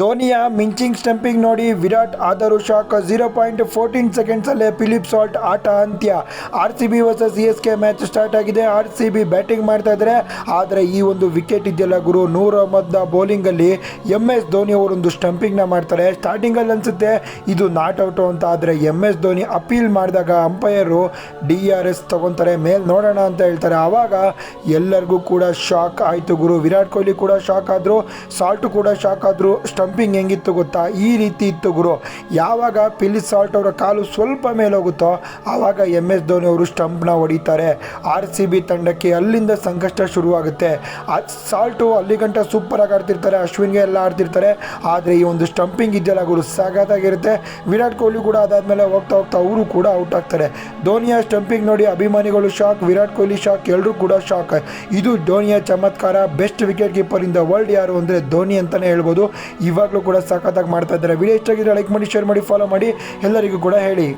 ಧೋನಿಯ ಮಿಂಚಿಂಗ್ stumping ನೋಡಿ ವಿರಾಟ್ ಆದರೂ shock. Zero point fourteen ಸೆಕೆಂಡ್ಸಲ್ಲೇ ಫಿಲಿಪ್ ಸಾಲ್ಟ್ ಆಟ ಅಂತ್ಯ. R C B versus C S K match start ಆಗಿದೆ. ಆರ್ ಸಿ ಬಿ ಬ್ಯಾಟಿಂಗ್ ಮಾಡ್ತಾ ಇದ್ದಾರೆ ಆದರೆ ಈ ಒಂದು ವಿಕೆಟ್ ಇದೆಯಲ್ಲ ಗುರು, ನೂರ ಮೊದ್ದ ಬೌಲಿಂಗಲ್ಲಿ ಎಂ ಎಸ್ ಧೋನಿ ಅವರೊಂದು ಸ್ಟಂಪಿಂಗ್ನ ಮಾಡ್ತಾರೆ. ಸ್ಟಾರ್ಟಿಂಗಲ್ಲಿ ಅನಿಸುತ್ತೆ, ಇದು ನಾಟ್ ಔಟು ಅಂತ. ಆದರೆ ಎಂ ಎಸ್ ಧೋನಿ ಅಪೀಲ್ ಮಾಡಿದಾಗ ಅಂಪೈರು ಡಿ ಆರ್ ಎಸ್ ತೊಗೊತಾರೆ. ಮೇಲೆ ನೋಡೋಣ ಅಂತ ಹೇಳ್ತಾರೆ. ಆವಾಗ ಎಲ್ಲರಿಗೂ ಕೂಡ ಶಾಕ್ ಆಯಿತು ಗುರು. ವಿರಾಟ್ ಕೊಹ್ಲಿ ಕೂಡ ಶಾಕ್ ಆದರು, ಸಾಲ್ಟು ಕೂಡ ಶಾಕ್ ಆದರು ಸ್ಟಂಪಿಂಗ್ ಹೆಂಗಿತ್ತು ಗೊತ್ತಾ? ಈ ರೀತಿ ಇತ್ತು ಗುರು. ಯಾವಾಗ ಪಿಲ್ಲಿ ಸಾಲ್ಟ್ ಅವರ ಕಾಲು ಸ್ವಲ್ಪ ಮೇಲೆ ಹೋಗುತ್ತೋ ಆವಾಗ ಎಂ ಎಸ್ ಧೋನಿ ಅವರು ಸ್ಟಂಪ್ನ ಹೊಡಿತಾರೆ. ಆರ್ ಸಿ ಬಿ ತಂಡಕ್ಕೆ ಅಲ್ಲಿಂದ ಸಂಕಷ್ಟ ಶುರುವಾಗುತ್ತೆ. ಆ ಸಾಲ್ಟು ಅಲ್ಲಿ ಗಂಟ ಸೂಪರಾಗಿ ಆಡ್ತಿರ್ತಾರೆ, ಅಶ್ವಿನ್ಗೆ ಎಲ್ಲ ಆಡ್ತಿರ್ತಾರೆ. ಆದರೆ ಈ ಒಂದು ಸ್ಟಂಪಿಂಗ್ ಇದೆಯಲ್ಲ ಗುರು ಸಾಗತ್ತಾಗಿರುತ್ತೆ ವಿರಾಟ್ ಕೊಹ್ಲಿ ಕೂಡ ಅದಾದಮೇಲೆ ಹೋಗ್ತಾ ಹೋಗ್ತಾ ಅವರು ಕೂಡ ಔಟ್ ಆಗ್ತಾರೆ. ಧೋನಿಯ ಸ್ಟಂಪಿಂಗ್ ನೋಡಿ ಅಭಿಮಾನಿಗಳು ಶಾಕ್ ವಿರಾಟ್ ಕೊಹ್ಲಿ ಶಾಕ್ ಎಲ್ಲರೂ ಕೂಡ ಶಾಕ್ ಇದು ಧೋನಿಯ ಚಮತ್ಕಾರ ಬೆಸ್ಟ್ ವಿಕೆಟ್ ಕೀಪರ್ ಇಂದ ವರ್ಲ್ಡ್ ಯಾರು ಅಂದರೆ ಧೋನಿ ಅಂತಲೇ ಹೇಳ್ಬೋದು. ಇವಾಗಲೂ ಕೂಡ ಸಖತ್ತಾಗಿ ಮಾಡ್ತಾ ಇದ್ದಾರೆ. ವಿಡಿಯೋ ಇಷ್ಟ ಆಗಿದ್ರೆ ಲೈಕ್ ಮಾಡಿ ಶೇರ್ ಮಾಡಿ ಫಾಲೋ ಮಾಡಿ. ಎಲ್ಲರಿಗೂ ಕೂಡ ಹೇಳಿ.